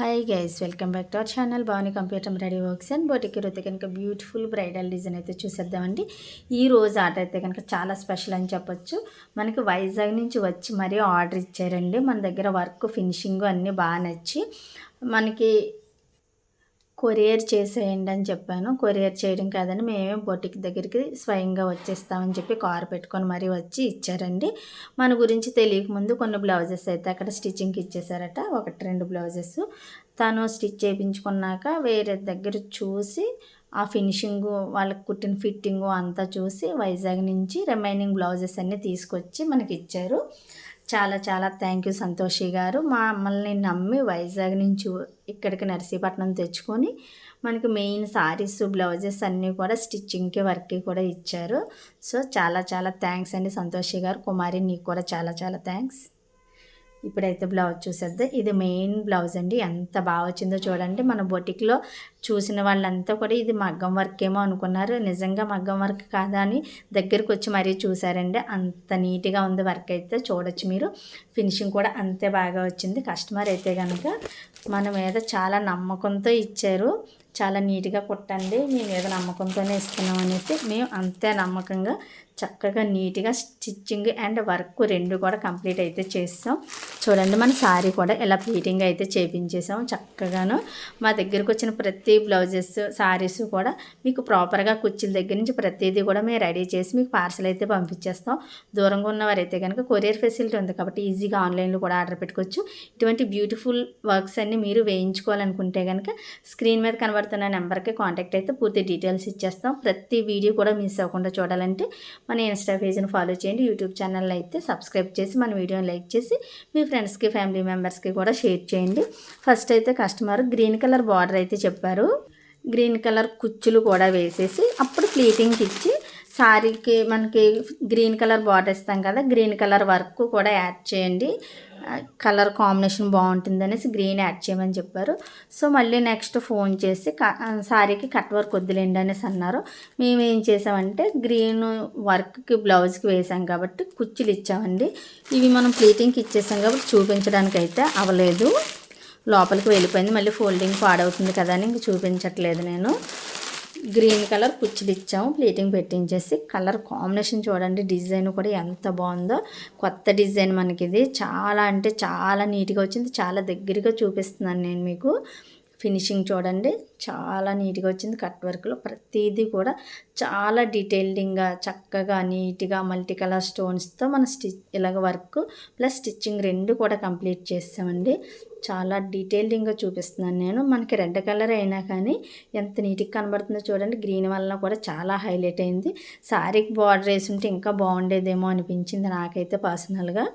Hi guys welcome back to our channel Bhavani computer ready works and బోటికి రోజు కనుక beautiful bridal design అయితే చూసేద్దామండి. ఈ రోజు ఆర్డర్ అయితే కనుక చాలా స్పెషల్ అని చెప్పొచ్చు. మనకి వైజాగ్ నుంచి వచ్చి మరీ ఆర్డర్ ఇచ్చారండి. మన దగ్గర వర్క్ ఫినిషింగ్ అన్నీ బాగా నచ్చి మనకి కొరియర్ చేసేయండి అని చెప్పాను. కొరియర్ చేయడం కాదని మేమే బొటిక్ దగ్గరికి స్వయంగా వచ్చేస్తామని చెప్పి కార్ పెట్టుకొని మరీ వచ్చి ఇచ్చారండి. మన గురించి తెలియకముందు కొన్ని బ్లౌజెస్ అయితే అక్కడ స్టిచ్చింగ్కి ఇచ్చేసారట. ఒకటి రెండు బ్లౌజెస్. తను స్టిచ్ చేయించుకున్నాక వేరే దగ్గర చూసి ఆ ఫినిషింగ్ వాళ్ళకి కుట్టిన ఫిట్టింగు అంతా చూసి వైజాగ్ నుంచి రిమైనింగ్ బ్లౌజెస్ అన్నీ తీసుకొచ్చి మనకి ఇచ్చారు. చాలా చాలా థ్యాంక్ యూ సంతోషి గారు. మమ్మల్ని నమ్మి వైజాగ్ నుంచి ఇక్కడికి నర్సీపట్నం తెచ్చుకొని మనకి మెయిన్ సారీస్ బ్లౌజెస్ అన్నీ కూడా స్టిచ్చింగ్కి వర్క్కి కూడా ఇచ్చారు. సో చాలా చాలా థ్యాంక్స్ అండి సంతోషి గారు. కుమారి నీకు కూడా చాలా చాలా థ్యాంక్స్ ఇప్పుడైతే బ్లౌజ్ చూసేద్దాం. ఇది మెయిన్ బ్లౌజ్ అండి. ఎంత బాగా వచ్చిందో చూడండి. మన బొటిక్లో చూసిన వాళ్ళంతా కూడా ఇది మగ్గం వర్క్ ఏమో అనుకున్నారు. నిజంగా మగ్గం వర్క్ కాదా అని దగ్గరికి వచ్చి మరీ చూసారండి. అంత నీట్గా ఉంది వర్క్ అయితే చూడొచ్చు మీరు. ఫినిషింగ్ కూడా అంతే బాగా వచ్చింది. కస్టమర్ అయితే కనుక మన మీద చాలా నమ్మకంతో ఇచ్చారు. చాలా నీట్గా కుట్టండి. మీ మీద నమ్మకంతోనే ఇస్తున్నాం అనేసి మేము అంతే నమ్మకంగా చక్కగా నీట్గా స్టిచ్చింగ్ అండ్ వర్క్ రెండు కూడా కంప్లీట్ అయితే చేస్తాం. చూడండి మన శారీ కూడా ఇలా ప్లీటింగ్ అయితే చేపించేసాం చక్కగాను. మా దగ్గరకు వచ్చిన ప్రతి బ్లౌజెస్ శారీస్ కూడా మీకు ప్రాపర్గా కుర్చీల దగ్గర నుంచి ప్రతిదీ కూడా మేము రెడీ చేసి మీకు పార్సల్ అయితే పంపించేస్తాం. దూరంగా ఉన్నవారైతే కనుక కొరియర్ ఫెసిలిటీ ఉంది కాబట్టి ఈజీగా ఆన్లైన్లో కూడా ఆర్డర్ పెట్టుకోవచ్చు. ఇటువంటి బ్యూటిఫుల్ వర్క్స్ అన్ని మీరు వేయించుకోవాలనుకుంటే కనుక స్క్రీన్ మీద కనబడుతున్న నెంబర్కి కాంటాక్ట్ అయితే పూర్తి డీటెయిల్స్ ఇచ్చేస్తాం. ప్రతి వీడియో కూడా మిస్ అవ్వకుండా చూడాలంటే మన ఇన్స్టా పేజ్ని ఫాలో చేయండి. యూట్యూబ్ ఛానల్ అయితే సబ్స్క్రైబ్ చేసి మన వీడియోని లైక్ చేసి మీ ఫ్రెండ్స్కి ఫ్యామిలీ మెంబర్స్కి కూడా షేర్ చేయండి. ఫస్ట్ అయితే కస్టమర్ గ్రీన్ కలర్ బార్డర్ అయితే చెప్పారు. గ్రీన్ కలర్ కుచ్చులు కూడా వేసేసి అప్పుడు ప్లీటింగ్కి ఇచ్చి శారీకి మనకి గ్రీన్ కలర్ బార్డర్ ఇస్తాం కదా గ్రీన్ కలర్ వర్క్ కూడా యాడ్ చేయండి. కలర్ కాంబినేషన్ బాగుంటుంది అనేసి గ్రీన్ యాడ్ చేయమని చెప్పారు. సో మళ్ళీ నెక్స్ట్ ఫోన్ చేసి శారీకి కట్ వర్క్ వద్దులేండి అనేసి అన్నారు. మేము ఏం చేసామంటే గ్రీన్ వర్క్కి బ్లౌజ్కి వేసాం కాబట్టి కుర్చీలు ఇచ్చామండి. ఇవి మనం ప్లీటింగ్కి ఇచ్చేసాం కాబట్టి చూపించడానికి అయితే అవ్వలేదు. లోపలికి వెళ్ళిపోయింది. మళ్ళీ ఫోల్డింగ్ పాడవుతుంది కదా అని ఇంక చూపించట్లేదు నేను. గ్రీన్ కలర్ కుచ్చులు ఇచ్చాము. ప్లేటింగ్ పెట్టించేసి కలర్ కాంబినేషన్ చూడండి. డిజైన్ కూడా ఎంత బాగుందో. కొత్త డిజైన్ మనకి ఇది చాలా అంటే చాలా నీట్గా వచ్చింది. చాలా దగ్గరగా చూపిస్తున్నాను నేను మీకు. ఫినిషింగ్ చూడండి. చాలా నీట్గా వచ్చింది. కట్ వర్క్లో ప్రతిదీ కూడా చాలా డీటెయిల్డింగ్గా చక్కగా నీట్గా మల్టీ కలర్ స్టోన్స్తో మన స్టిచ్ ఇలాగ వర్క్ ప్లస్ స్టిచ్చింగ్ రెండు కూడా కంప్లీట్ చేస్తామండి చాలా డీటెయిల్డింగ్గా చూపిస్తున్నాను నేను. మనకి రెడ్ కలర్ అయినా కానీ ఎంత నీట్గా కనబడుతుందో చూడండి. గ్రీన్ వల్ల కూడా చాలా హైలైట్ అయింది. శారీకి బార్డర్ వేసుంటే ఇంకా బాగుండేదేమో అనిపించింది నాకైతే పర్సనల్గా.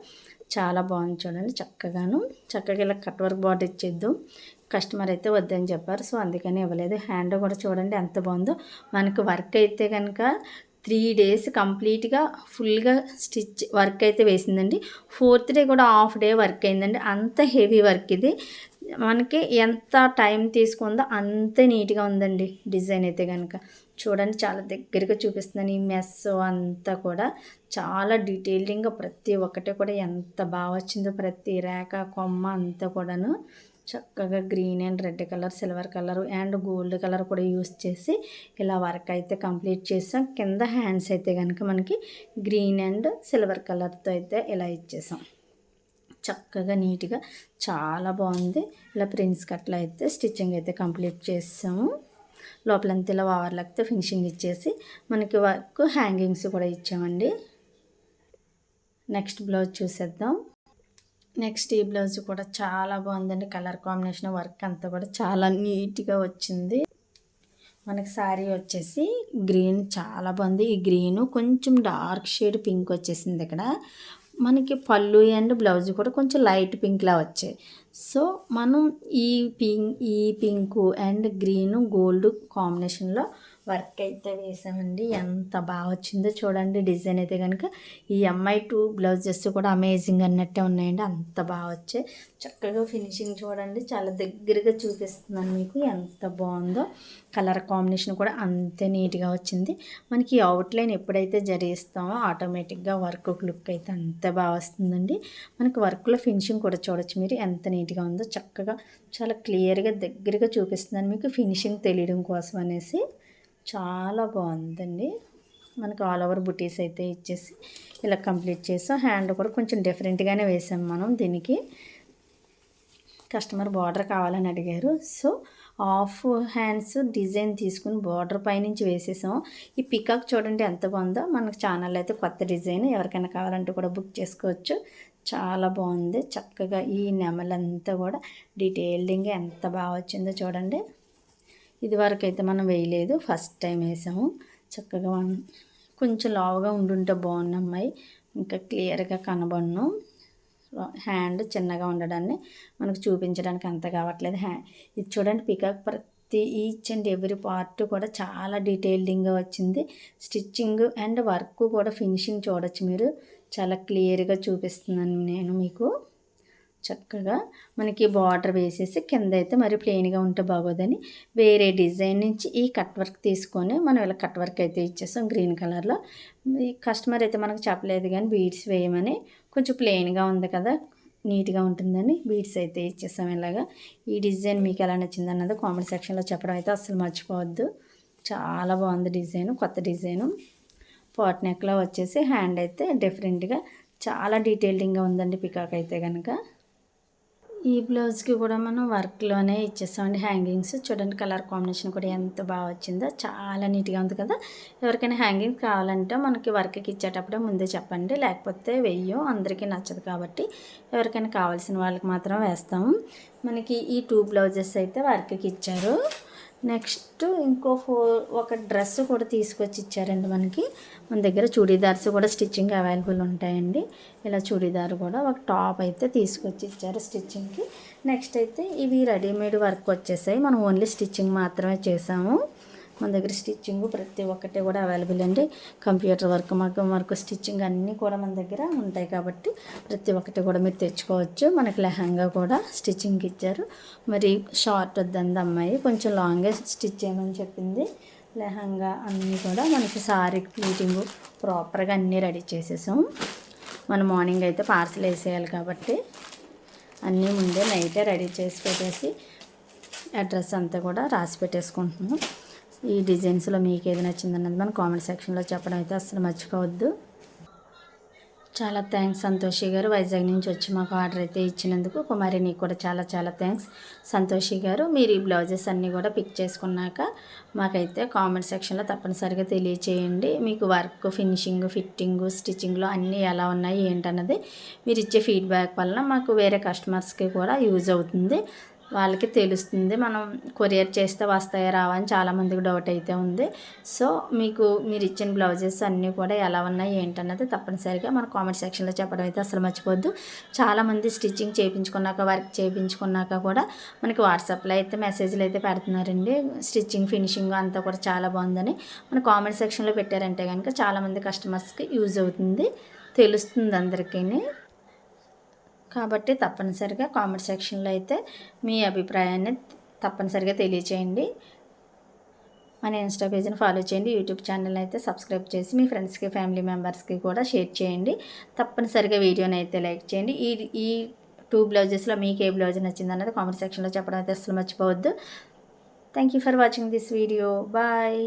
చాలా బాగుంది చూడండి చక్కగాను. చక్కగా ఇలా కట్ వర్క్ బార్డర్ ఇచ్చేద్దాం. కస్టమర్ అయితే వద్దని చెప్పారు. సో అందుకని ఇవ్వలేదు. హ్యాండ్ కూడా చూడండి ఎంత బాగుందో. మనకు వర్క్ అయితే కనుక త్రీ డేస్ కంప్లీట్గా ఫుల్గా స్టిచ్ వర్క్ అయితే వేసిందండి. ఫోర్త్ డే కూడా హాఫ్ డే వర్క్ అయిందండి. అంత హెవీ వర్క్ ఇది. మనకి ఎంత టైం తీసుకుందో అంతే నీట్గా ఉందండి డిజైన్ అయితే కనుక చూడండి చాలా దగ్గరగా చూపిస్తున్నాను ఈ మెస్ అంతా కూడా. చాలా డీటెయిలింగ్గా ప్రతి ఒక్కటి కూడా ఎంత బాగా వచ్చిందో ప్రతి రేఖ కొమ్మ అంతా కూడాను. చక్కగా green and red colour silver colour and gold colour కూడా యూస్ చేసి ఇలా వర్క్ అయితే కంప్లీట్ చేసాం. కింద హ్యాండ్స్ అయితే కనుక మనకి గ్రీన్ అండ్ సిల్వర్ కలర్తో అయితే ఇలా ఇచ్చేసాం. చక్కగా నీట్గా చాలా బాగుంది. ఇలా ప్రిన్స్ కట్లో అయితే స్టిచ్చింగ్ అయితే కంప్లీట్ చేసాము. లోపలంతా ఇలా ఓవర్లక్తో ఫినిషింగ్ ఇచ్చేసి మనకి వర్క్ హ్యాంగింగ్స్ కూడా ఇచ్చామండి. నెక్స్ట్ బ్లౌజ్ చూసేద్దాం. నెక్స్ట్ ఈ బ్లౌజ్ కూడా చాలా బాగుందండి. కలర్ కాంబినేషన్ వర్క్ అంతా కూడా చాలా నీట్గా వచ్చింది. మనకి శారీ వచ్చేసి గ్రీన్ చాలా బాగుంది. ఈ గ్రీను కొంచెం డార్క్ షేడ్ పింక్ వచ్చేసింది ఇక్కడ. మనకి పళ్ళు అండ్ బ్లౌజ్ కూడా కొంచెం లైట్ పింక్లా వచ్చాయి. సో మనం ఈ పింక్ ఈ పింకు అండ్ గ్రీను గోల్డ్ కాంబినేషన్లో వర్క్ అయితే వేసామండి. ఎంత బాగా వచ్చిందో చూడండి డిజైన్ అయితే కనుక ఈ అమ్మాయి టూ బ్లౌజెస్ కూడా అమేజింగ్ అన్నట్టే ఉన్నాయండి. అంత బాగా వచ్చాయి. చక్కగా ఫినిషింగ్ చూడండి. చాలా దగ్గరగా చూపిస్తున్నాను మీకు ఎంత బాగుందో. కలర్ కాంబినేషన్ కూడా అంతే నీట్గా వచ్చింది. మనకి అవుట్లైన్ ఎప్పుడైతే జరిగిస్తామో ఆటోమేటిక్గా వర్క్ లుక్ అయితే అంత బాగా వస్తుందండి. మనకి వర్క్లో ఫినిషింగ్ కూడా చూడొచ్చు మీరు ఎంత నీట్గా ఉందో. చక్కగా చాలా క్లియర్గా దగ్గరగా చూపిస్తున్నాను మీకు ఫినిషింగ్ తెలియడం కోసం అనేసి. చాలా బాగుందండి. మనకు ఆల్ ఓవర్ బుటీస్ అయితే ఇచ్చేసి ఇలా కంప్లీట్ చేసాం హ్యాండ్ కూడా కొంచెం డిఫరెంట్గానే వేసాం మనం దీనికి. కస్టమర్ బార్డర్ కావాలని అడిగారు. సో ఆఫ్ హ్యాండ్స్ డిజైన్ తీసుకుని బార్డర్ పైనుంచి వేసేసాం. ఈ పికాక్ చూడండి ఎంత బాగుందో. మనకు ఛానల్ అయితే కొత్త డిజైన్ ఎవరికైనా కావాలంటే కూడా బుక్ చేసుకోవచ్చు. చాలా బాగుంది. చక్కగా ఈ నెమలంతా కూడా డీటెయిల్డింగ్ ఎంత బాగా వచ్చిందో చూడండి. ఇది వరకు అయితే మనం వేయలేదు. ఫస్ట్ టైం వేసాము. చక్కగా కొంచెం లావుగా ఉండుంటే బాగున్న అమ్మాయి. ఇంకా క్లియర్గా కనబడను. హ్యాండ్ చిన్నగా ఉండడాన్ని మనకు చూపించడానికి అంత కావట్లేదు. హ్యా ఇది చూడండి పికాక్ ప్రతి ఈచ్ అండ్ ఎవ్రీ పార్ట్ కూడా చాలా డీటెయిల్డింగ్గా వచ్చింది. స్టిచ్చింగ్ అండ్ వర్క్ కూడా ఫినిషింగ్ చూడొచ్చు మీరు. చాలా క్లియర్గా చూపిస్తున్నాను నేను మీకు. చక్కగా మనకి బార్డర్ వేసేసి కింద అయితే మరి ప్లెయిన్గా ఉంటే బాగోదని వేరే డిజైన్ నుంచి ఈ కట్ వర్క్ తీసుకొని మనం ఇలా కట్ వర్క్ అయితే ఇచ్చేస్తాం గ్రీన్ కలర్లో. ఈ కస్టమర్ అయితే మనకు చెప్పలేదు కానీ బీడ్స్ వేయమని కొంచెం ప్లెయిన్గా ఉంది కదా నీట్గా ఉంటుందని బీడ్స్ అయితే ఇచ్చేస్తాం ఇలాగా. ఈ డిజైన్ మీకు ఎలా నచ్చింది అన్నది కామెంట్ సెక్షన్లో చెప్పడం అయితే అస్సలు మర్చిపోవద్దు. చాలా బాగుంది డిజైన్ కొత్త డిజైను. పాట్ నెక్లో వచ్చేసి హ్యాండ్ అయితే డిఫరెంట్గా చాలా డీటెయిలింగ్గా ఉందండి పికాక్ అయితే కనుక ఈ బ్లౌజ్కి కూడా మనం వర్క్లోనే ఇచ్చేస్తామండి. హ్యాంగింగ్స్ చూడండి కలర్ కాంబినేషన్ కూడా ఎంత బాగా వచ్చిందో. చాలా నీట్గా ఉంది కదా. ఎవరికైనా హ్యాంగింగ్ కావాలంటే మనకి వర్క్కి ఇచ్చేటప్పుడే ముందే చెప్పండి. లేకపోతే వెయ్యం అందరికీ నచ్చదు కాబట్టి ఎవరికైనా కావాల్సిన వాళ్ళకి మాత్రం వేస్తాము. మనకి ఈ టూ బ్లౌజెస్ అయితే వర్క్కి ఇచ్చారు. నెక్స్ట్ ఇంకో ఫోర్ ఒక డ్రెస్ కూడా తీసుకొచ్చి ఇచ్చారండి మనకి. మన దగ్గర చూడీదార్స్ కూడా స్టిచ్చింగ్ అవైలబుల్ ఉంటాయండి. ఇలా చూడీదార్ కూడా ఒక టాప్ అయితే తీసుకొచ్చి ఇచ్చారు స్టిచ్చింగ్కి. నెక్స్ట్ అయితే ఇవి రెడీమేడ్ వర్క్ వచ్చేసాయి. మనం ఓన్లీ స్టిచ్చింగ్ మాత్రమే చేసాము. మన దగ్గర స్టిచ్చింగ్ ప్రతి ఒక్కటి కూడా అవైలబుల్ అండి. కంప్యూటర్ వర్క్ మగ్గం వర్క్ స్టిచ్చింగ్ అన్నీ కూడా మన దగ్గర ఉంటాయి కాబట్టి ప్రతి ఒక్కటి కూడా మీరు తెచ్చుకోవచ్చు. మనకి లెహంగా కూడా స్టిచ్చింగ్ ఇచ్చారు. మరి షార్ట్ వద్దంది అమ్మాయి కొంచెం లాంగే స్టిచ్ చేయమని చెప్పింది. లెహంగా అన్నీ కూడా మనకి సారీ ప్లీటింగ్ ప్రాపర్గా అన్నీ రెడీ చేసేసాం. మనం మార్నింగ్ అయితే పార్సల్ వేసేయాలి కాబట్టి అన్నీ ముందే నైటే రెడీ చేసి పెట్టేసి అడ్రస్ అంతా కూడా రాసి పెట్టేసుకుంటున్నాం. ఈ డిజైన్స్లో మీకు ఏది నచ్చిందన్నది మన కామెంట్ సెక్షన్లో చెప్పడం అయితే అసలు మర్చిపోవద్దు. చాలా థ్యాంక్స్ సంతోషి గారు. వైజాగ్ నుంచి వచ్చి మాకు ఆర్డర్ అయితే ఇచ్చినందుకు కుమారి నీకు కూడా చాలా చాలా థ్యాంక్స్ సంతోషి గారు. మీరు ఈ బ్లౌజెస్ అన్నీ కూడా పిక్ చేసుకున్నాక మాకైతే కామెంట్ సెక్షన్లో తప్పనిసరిగా తెలియచేయండి. మీకు వర్క్ ఫినిషింగ్ ఫిట్టింగ్ స్టిచ్చింగ్లో అన్నీ ఎలా ఉన్నాయి ఏంటన్నది మీరు ఇచ్చే ఫీడ్బ్యాక్ వలన మాకు వేరే కస్టమర్స్కి కూడా యూజ్ అవుతుంది. వాళ్ళకి తెలుస్తుంది. మనం కొరియర్ చేస్తే వస్తాయా రావా అని చాలామందికి డౌట్ అయితే ఉంది. సో మీకు మీరు ఇచ్చిన బ్లౌజెస్ అన్నీ కూడా ఎలా ఉన్నాయి ఏంటన్నది తప్పనిసరిగా మన కామెంట్ సెక్షన్లో చెప్పడం అయితే అసలు మర్చిపోద్దు. చాలామంది స్టిచ్చింగ్ చేయించుకున్నాక వర్క్ చేయించుకున్నాక కూడా మనకి వాట్సాప్లో అయితే మెసేజ్లు అయితే పెడుతున్నారండి. స్టిచ్చింగ్ ఫినిషింగ్ అంతా కూడా చాలా బాగుందని మన కామెంట్ సెక్షన్లో పెట్టారంటే కనుక చాలామంది కస్టమర్స్కి యూజ్ అవుతుంది. తెలుస్తుంది అందరికీ కాబట్టి తప్పనిసరిగా కామెంట్ సెక్షన్లో అయితే మీ అభిప్రాయాన్ని తప్పనిసరిగా తెలియచేయండి. మన ఇన్స్టా పేజ్ని ఫాలో చేయండి. యూట్యూబ్ ఛానల్ని అయితే సబ్స్క్రైబ్ చేసి మీ ఫ్రెండ్స్కి ఫ్యామిలీ మెంబర్స్కి కూడా షేర్ చేయండి. తప్పనిసరిగా వీడియోని అయితే లైక్ చేయండి. ఈ ఈ టూ బ్లౌజెస్లో మీకు ఏ బ్లౌజ్ నచ్చింది అన్నది కామెంట్ సెక్షన్లో చెప్పడం అయితే అసలు మర్చిపోవద్దు. Thank you for watching this video. Bye.